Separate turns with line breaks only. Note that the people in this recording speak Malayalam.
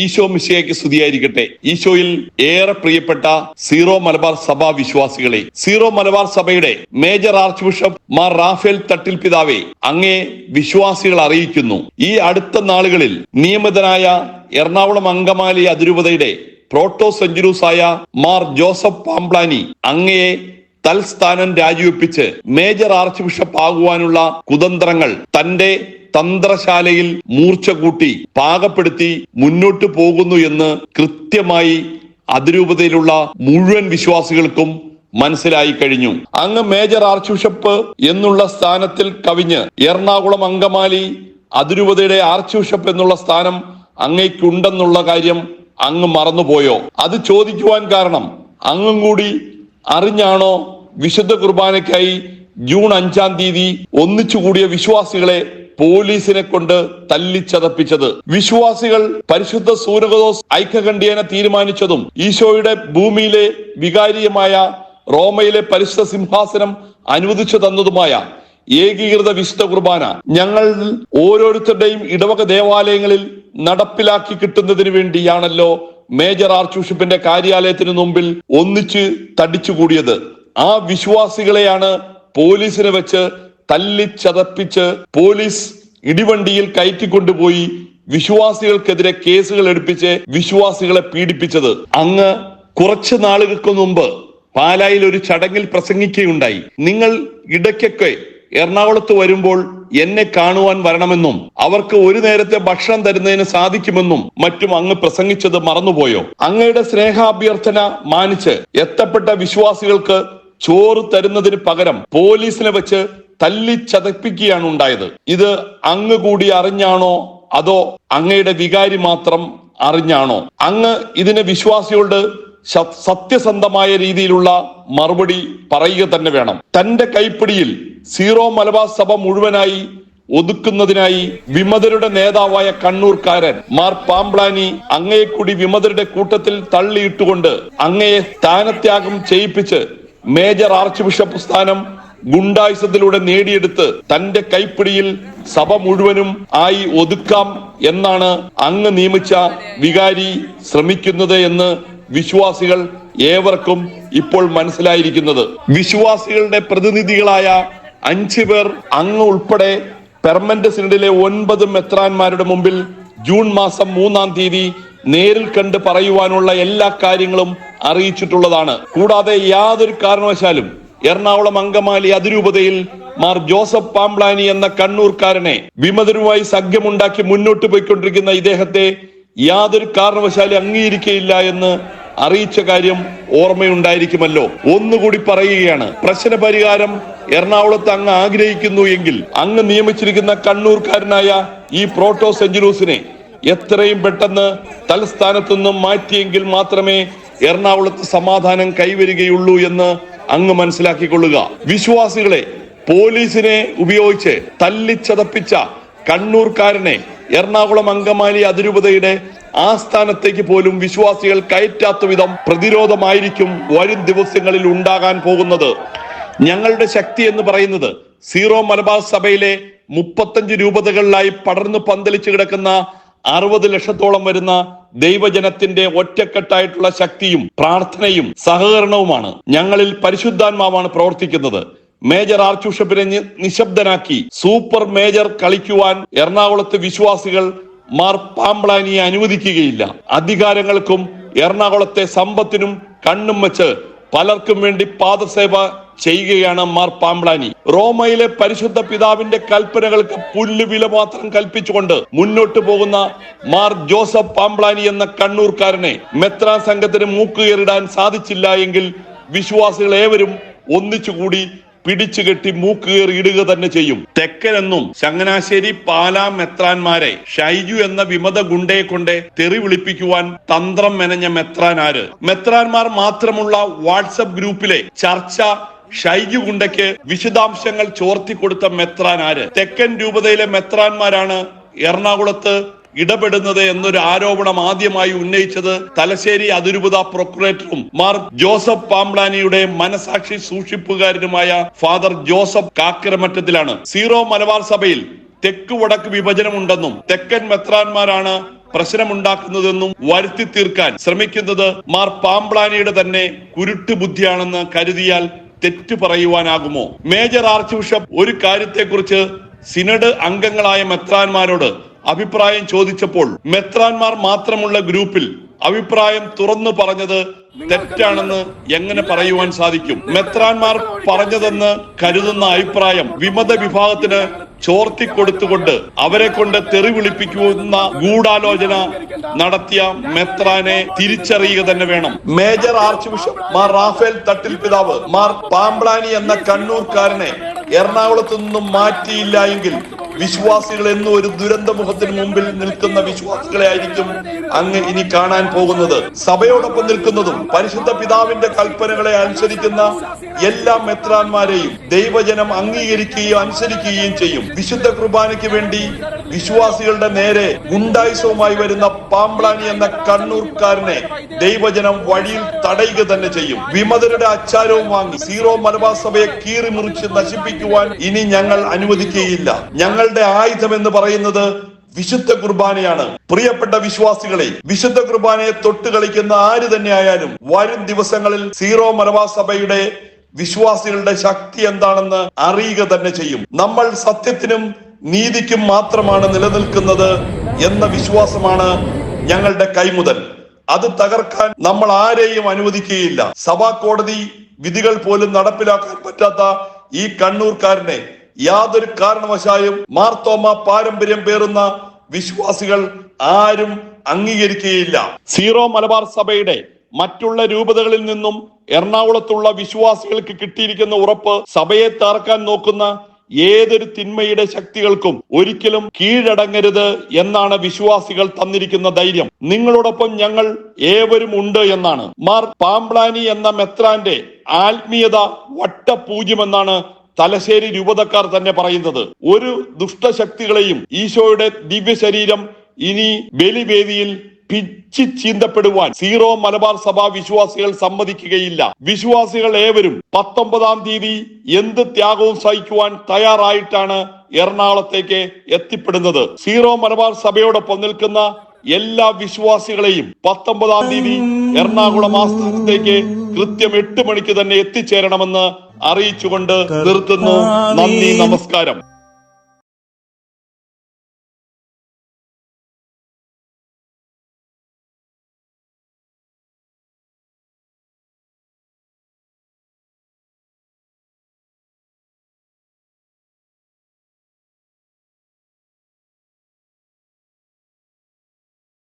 ഈശോ മിശിയയ്ക്ക് സ്തുതിയായിരിക്കട്ടെ. ഈശോയിൽ ഏറെ പ്രിയപ്പെട്ട സീറോ മലബാർ സഭാ വിശ്വാസികളെ സീറോ മലബാർ സഭയുടെ major archbishop Mar Raphael Thattil പിതാവെ അങ്ങേ വിശ്വാസികൾ അറിയിക്കുന്നു. ഈ അടുത്ത നാളുകളിൽ നിയമിതനായ എറണാകുളം അങ്കമാലി അതിരൂപതയുടെ പ്രോട്ടോ സെഞ്ചുറൂസായ മാർ ജോസഫ് പാംപ്ലാനി അങ്ങയെ തൽസ്ഥാനം രാജിവെപ്പിച്ച് മേജർ ആർച്ച് ബിഷപ്പ് ആകുവാനുള്ള കുതന്ത്രങ്ങൾ തന്റെ തന്ത്രശാലയിൽ മൂർച്ച കൂട്ടി പാകപ്പെടുത്തി മുന്നോട്ടു പോകുന്നു എന്ന് കൃത്യമായി അതിരൂപതയിലുള്ള മുഴുവൻ വിശ്വാസികൾക്കും മനസ്സിലായി കഴിഞ്ഞു. അങ്ങ് മേജർ ആർച്ച് ബിഷപ്പ് എന്നുള്ള സ്ഥാനത്തിൽ കവിഞ്ഞ് എറണാകുളം അങ്കമാലി അതിരൂപതയുടെ ആർച്ച് ബിഷപ്പ് എന്നുള്ള സ്ഥാനം അങ്ങയ്ക്കുണ്ടെന്നുള്ള കാര്യം അങ്ങ് മറന്നുപോയോ? അത് ചോദിക്കുവാൻ കാരണം അങ്ങും കൂടി അറിഞ്ഞാണോ വിശുദ്ധ കുർബാനയ്ക്കായി ജൂൺ അഞ്ചാം തീയതി ഒന്നിച്ചു കൂടിയ വിശ്വാസികളെ പോലീസിനെ കൊണ്ട് തല്ലിച്ചതപ്പിച്ചത്. വിശ്വാസികൾ പരിശുദ്ധ സൂര്യകദോസ് ഐക്യകണ്ഠ്യേന തീരുമാനിച്ചതും ഈശോയുടെ ഭൂമിയിലെ വികാരിയമായ റോമയിലെ പരിശുദ്ധ സിംഹാസനം അനുവദിച്ചു തന്നതുമായ ഏകീകൃത വിശുദ്ധ കുർബാന ഞങ്ങൾ ഓരോരുത്തരുടെയും ഇടവക ദേവാലയങ്ങളിൽ നടപ്പിലാക്കി കിട്ടുന്നതിന് വേണ്ടിയാണല്ലോ മേജർ ആർച്ച് ബിഷപ്പിന്റെ കാര്യാലയത്തിന് മുമ്പിൽ ഒന്നിച്ച് തടിച്ചുകൂടിയത്. ആ വിശ്വാസികളെയാണ് പോലീസിനെ വെച്ച് തല്ലിച്ചതപ്പിച്ച് പോലീസ് ഇടിവണ്ടിയിൽ കയറ്റിക്കൊണ്ടുപോയി വിശ്വാസികൾക്കെതിരെ കേസുകൾ എടുപ്പിച്ച് വിശ്വാസികളെ പീഡിപ്പിച്ചത്. അങ്ങ് കുറച്ച് നാളുകൾക്ക് മുമ്പ് പാലായിൽ ഒരു ചടങ്ങിൽ പ്രസംഗിക്കുകയുണ്ടായി. നിങ്ങൾ ഇടയ്ക്കൊക്കെ എറണാകുളത്ത് വരുമ്പോൾ എന്നെ കാണുവാൻ വരണമെന്നും അവർക്ക് ഒരു നേരത്തെ ഭക്ഷണം തരുന്നതിന് സാധിക്കുമെന്നും മറ്റും അങ്ങ് പ്രസംഗിച്ചത് മറന്നുപോയോ? അങ്ങയുടെ സ്നേഹാഭ്യർത്ഥന മാനിച്ച് എത്തപ്പെട്ട വിശ്വാസികൾക്ക് ചോറ് തരുന്നതിന് പകരം പോലീസിനെ വെച്ച് തല്ലിച്ചതപ്പിക്കുകയാണ് ഉണ്ടായത്. ഇത് അങ്ങ് കൂടി അറിഞ്ഞാണോ? അതോ അങ്ങയുടെ വികാരി മാത്രം അറിഞ്ഞാണോ? അങ്ങ് ഇതിന് വിശ്വാസിയോട് സത്യസന്ധമായ രീതിയിലുള്ള മറുപടി പറയുക തന്നെ വേണം. തന്റെ കൈപ്പിടിയിൽ സീറോ മലബാർ സഭ മുഴുവനായി ഒതുക്കുന്നതിനായി വിമതരുടെ നേതാവായ കണ്ണൂർക്കാരൻ മാർ പാംബ്ലാനി അങ്ങയെ കൂടി വിമതരുടെ കൂട്ടത്തിൽ തള്ളിയിട്ടുകൊണ്ട് അങ്ങയെ സ്ഥാനത്യാഗം ചെയ്യിപ്പിച്ച് മേജർ ആർച്ച് ബിഷപ്പ് സ്ഥാനം ഗുണ്ടായുസത്തിലൂടെ നേടിയെടുത്ത് തന്റെ കൈപ്പിടിയിൽ സഭ മുഴുവനും ആയി ഒതുക്കാം എന്നാണ് അങ്ങ് നിയമിച്ച വികാരി ശ്രമിക്കുന്നത് എന്ന് വിശ്വാസികൾ ഏവർക്കും ഇപ്പോൾ മനസ്സിലായിരിക്കുന്നത്. വിശ്വാസികളുടെ പ്രതിനിധികളായ അഞ്ചു പേർ അങ്ങ് ഉൾപ്പെടെ പെർമനന്റ് സിനഡിലെ ഒൻപത് മെത്രാന്മാരുടെ മുമ്പിൽ ജൂൺ മാസം മൂന്നാം തീയതി നേരിൽ കണ്ട് പറയുവാനുള്ള എല്ലാ കാര്യങ്ങളും അറിയിച്ചിട്ടുള്ളതാണ്. കൂടാതെ യാതൊരു കാരണവശാലും എറണാകുളം അങ്കമാലി അതിരൂപതയിൽ മാർ ജോസഫ് പാംബ്ലാനി എന്ന കണ്ണൂർക്കാരനെ വിമതരുമായി സഖ്യമുണ്ടാക്കി മുന്നോട്ട് പോയിക്കൊണ്ടിരിക്കുന്ന ഇദ്ദേഹത്തെ യാതൊരു കാരണവശാലും അംഗീകരിക്കയില്ല എന്ന് അറിയിച്ച കാര്യം ഓർമ്മയുണ്ടായിരിക്കുമല്ലോ. ഒന്നുകൂടി പറയുകയാണ് പ്രശ്ന പരിഹാരം എറണാകുളത്ത് അങ്ങ് ആഗ്രഹിക്കുന്നു എങ്കിൽ അങ്ങ് നിയമിച്ചിരിക്കുന്ന കണ്ണൂർക്കാരനായ ഈ പ്രോട്ടോ സെഞ്ചുറൂസിനെ എത്രയും പെട്ടെന്ന് തലസ്ഥാനത്തു നിന്നും മാറ്റിയെങ്കിൽ മാത്രമേ എറണാകുളത്ത് സമാധാനം കൈവരികയുള്ളൂ എന്ന് അങ്ങ് മനസ്സിലാക്കിക്കൊള്ളുക. വിശ്വാസികളെ പോലീസിനെ ഉപയോഗിച്ച് തല്ലിച്ചതപ്പിച്ച കണ്ണൂർക്കാരനെ എറണാകുളം അങ്കമാലി അതിരൂപതയുടെ ആസ്ഥാനത്തേക്ക് പോലും വിശ്വാസികൾ കയറ്റാത്ത വിധം പ്രതിരോധമായിരിക്കും വരും ദിവസങ്ങളിൽ ഉണ്ടാകാൻ പോകുന്നത്. ഞങ്ങളുടെ ശക്തി എന്ന് പറയുന്നത് സീറോ മലബാർ സഭയിലെ മുപ്പത്തഞ്ച് രൂപതകളിലായി പടർന്നു പന്തലിച്ചു കിടക്കുന്ന അറുപത് ലക്ഷത്തോളം വരുന്ന ദൈവജനത്തിന്റെ ഒറ്റക്കെട്ടായിട്ടുള്ള ശക്തിയും പ്രാർത്ഥനയും സഹകരണവുമാണ് ഞങ്ങളിൽ പരിശുദ്ധാത്മാവാണ് പ്രവർത്തിക്കുന്നത്. മേജർ ആർച്ച് ബിഷപ്പിനെ നിശബ്ദനാക്കി സൂപ്പർ മേജർ കളിക്കുവാൻ എറണാകുളത്ത് വിശ്വാസികൾ മാർ പാമ്പ്ലാനിയെ അനുവദിക്കുകയില്ല. അധികാരങ്ങൾക്കും എറണാകുളത്തെ സമ്പത്തിനും കണ്ണും വെച്ച് പലർക്കും വേണ്ടി പാദസേവ ചെയ്യുകയാണ് മാർ പാമ്പ്ലാനി. റോമയിലെ പരിശുദ്ധ പിതാവിന്റെ കൽപ്പനകൾക്ക് പുല്ലുവില മാത്രം കൽപ്പിച്ചുകൊണ്ട് മുന്നോട്ട് പോകുന്ന മാർ ജോസഫ് പാമ്പ്ലാനി എന്ന കണ്ണൂർക്കാരനെ മെത്രാ സംഘത്തിന് മൂക്കുകയറിടാൻ സാധിച്ചില്ല എങ്കിൽ വിശ്വാസികൾ ഏവരും ഒന്നിച്ചുകൂടി പിടിച്ചു കെട്ടി മൂക്കുകയറി ഇടുക തന്നെ ചെയ്യും. തെക്കനെന്നും ചങ്ങനാശ്ശേരി പാലാ മെത്രാന്മാരെ ഷൈജു എന്ന വിമത ഗുണ്ടയെ കൊണ്ട് തെറി വിളിപ്പിക്കുവാൻ തന്ത്രം മെനഞ്ഞ മെത്രാൻ ആര്? മെത്രാന്മാർ മാത്രമുള്ള വാട്സപ്പ് ഗ്രൂപ്പിലെ ചർച്ച ഷൈജു ഗുണ്ടയ്ക്ക് വിശദാംശങ്ങൾ ചോർത്തി കൊടുത്ത മെത്രാൻ ആര്? തെക്കൻ രൂപതയിലെ മെത്രാന്മാരാണ് എറണാകുളത്ത് ഇടപെടുന്നത് എന്നൊരു ആരോപണം ആദ്യമായി ഉന്നയിച്ചത് തലശ്ശേരി അതിരൂപത പ്രൊക്കുറേറ്ററും മാർ ജോസഫ് പാംബ്ലാനിയുടെ മനസാക്ഷി സൂക്ഷിപ്പുകാരനുമായ ഫാദർ ജോസഫ് കാക്കരമറ്റത്തിലാണ്. സീറോ മലബാർ സഭയിൽ തെക്ക് വടക്ക് വിഭജനമുണ്ടെന്നും തെക്കൻ മെത്രാന്മാരാണ് പ്രശ്നമുണ്ടാക്കുന്നതെന്നും വരുത്തി തീർക്കാൻ ശ്രമിക്കുന്നത് മാർ പാംബ്ലാനിയുടെ തന്നെ കുരുട്ട് ബുദ്ധിയാണെന്ന് കരുതിയാൽ തെറ്റു പറയുവാനാകുമോ? മേജർ ആർച്ച് ബിഷപ്പ് ഒരു കാര്യത്തെക്കുറിച്ച് സിനഡ് അംഗങ്ങളായ മെത്രാന്മാരോട് അഭിപ്രായം ചോദിച്ചപ്പോൾ മെത്രാൻമാർ മാത്രമുള്ള ഗ്രൂപ്പിൽ അഭിപ്രായം തുറന്നു പറഞ്ഞത് തെറ്റാണെന്ന് എങ്ങനെ പറയുവാൻ സാധിക്കും? മെത്രാൻമാർ പറഞ്ഞതെന്ന് കരുതുന്ന അഭിപ്രായം വിമത വിഭാഗത്തിന് ചോർത്തി കൊടുത്തുകൊണ്ട് അവരെ കൊണ്ട് തെറി വിളിപ്പിക്കുന്ന ഗൂഢാലോചന നടത്തിയ മെത്രാനെ തിരിച്ചറിയുക തന്നെ വേണം. Major archbishop Mar Raphael Thattil പിതാവ് മാർ പാമ്പ്ലാനി എന്ന കണ്ണൂർക്കാരനെ എറണാകുളത്ത് നിന്നും മാറ്റിയില്ല എങ്കിൽ വിശ്വാസികൾ എന്നും ഒരു ദുരന്ത മുഖത്തിന് മുമ്പിൽ നിൽക്കുന്ന വിശ്വാസികളെ ആയിരിക്കും അങ്ങ് ഇനി കാണാൻ പോകുന്നത്. സഭയോടൊപ്പം നിൽക്കുന്നതും പരിശുദ്ധ പിതാവിന്റെ കൽപ്പനകളെ അനുസരിക്കുന്ന എല്ലാ മെത്രാന്മാരെയും ദൈവജനം അംഗീകരിക്കുകയും അനുസരിക്കുകയും ചെയ്യും. വിശുദ്ധ കുർബാനയ്ക്ക് വേണ്ടി വിശ്വാസികളുടെ നേരെ ഗുണ്ടായുസവുമായി വരുന്ന പാമ്പ്ലാനി എന്ന കണ്ണൂർക്കാരനെ ദൈവജനം വഴിയിൽ തടയുക തന്നെ ചെയ്യും. വിമതരുടെ അച്ചാരവും വാങ്ങി സീറോ മലബാർ സഭയെ കീറി മുറിച്ച് നശിപ്പിക്കുവാൻ ഇനി ഞങ്ങൾ അനുവദിക്കുകയില്ല. ഞങ്ങളുടെ ആയുധം എന്ന് പറയുന്നത് വിശുദ്ധ കുർബാനയാണ്. പ്രിയപ്പെട്ട വിശ്വാസികളെ വിശുദ്ധ കുർബാനയെ തൊട്ട് കളിക്കുന്ന ആര് തന്നെയായാലും വരും ദിവസങ്ങളിൽ സീറോ മലബാർ സഭയുടെ വിശ്വാസികളുടെ ശക്തി എന്താണെന്ന് അറിയുക തന്നെ ചെയ്യും. നമ്മൾ സത്യത്തിനും നീതിക്കും മാത്രമാണ് നിലനിൽക്കുന്നത് എന്ന വിശ്വാസമാണ് ഞങ്ങളുടെ കൈമുതൽ. അത് തകർക്കാൻ നമ്മൾ ആരെയും അനുവദിക്കുകയില്ല. സഭാ കോടതി വിധികൾ പോലും നടപ്പിലാക്കാൻ പറ്റാത്ത ഈ കണ്ണൂർക്കാരനെ യാതൊരു കാരണവശാലും മാർത്തോമ പാരമ്പര്യം പേറുന്ന വിശ്വാസികൾ ആരും അംഗീകരിക്കുകയില്ല. സീറോ മലബാർ സഭയുടെ മറ്റുള്ള രൂപതകളിൽ നിന്നും എറണാകുളത്തുള്ള വിശ്വാസികൾക്ക് കിട്ടിയിരിക്കുന്ന ഉറപ്പ് സഭയെ തകർക്കാൻ നോക്കുന്ന ഏതൊരു തിന്മയുടെ ശക്തികൾക്കും ഒരിക്കലും കീഴടങ്ങരുത് എന്നാണ് വിശ്വാസികൾ തന്നിരിക്കുന്ന ധൈര്യം. നിങ്ങളോടൊപ്പം ഞങ്ങൾ ഏവരും ഉണ്ട് എന്നാണ്. മാർ പാംപ്ലാനി എന്ന മെത്രാന്റെ ആത്മീയത വട്ടപൂജ്യമെന്നാണ് തലശ്ശേരി രൂപതക്കാർ തന്നെ പറയുന്നത്. ഒരു ദുഷ്ടശക്തികളെയും ഈശോയുടെ ദിവ്യശരീരം ഇനി ബലിവേദിയിൽ പിച്ചി ചീന്തപ്പെടുവാൻ സീറോ മലബാർ സഭ വിശ്വാസികൾ സമ്മതിക്കുകയില്ല. വിശ്വാസികൾ ഏവരും പത്തൊമ്പതാം തീയതി എന്ത് ത്യാഗവും സഹിക്കുവാൻ തയ്യാറായിട്ടാണ് എറണാകുളത്തേക്ക് എത്തിപ്പെടുന്നത്. സീറോ മലബാർ സഭയോടൊപ്പം നിൽക്കുന്ന എല്ലാ വിശ്വാസികളെയും പത്തൊമ്പതാം തീയതി എറണാകുളം ആസ്ഥാനത്തേക്ക് കൃത്യം എട്ട് മണിക്ക് തന്നെ എത്തിച്ചേരണമെന്ന് അറിയിച്ചുകൊണ്ട് നിർത്തുന്നു. നന്ദി നമസ്കാരം.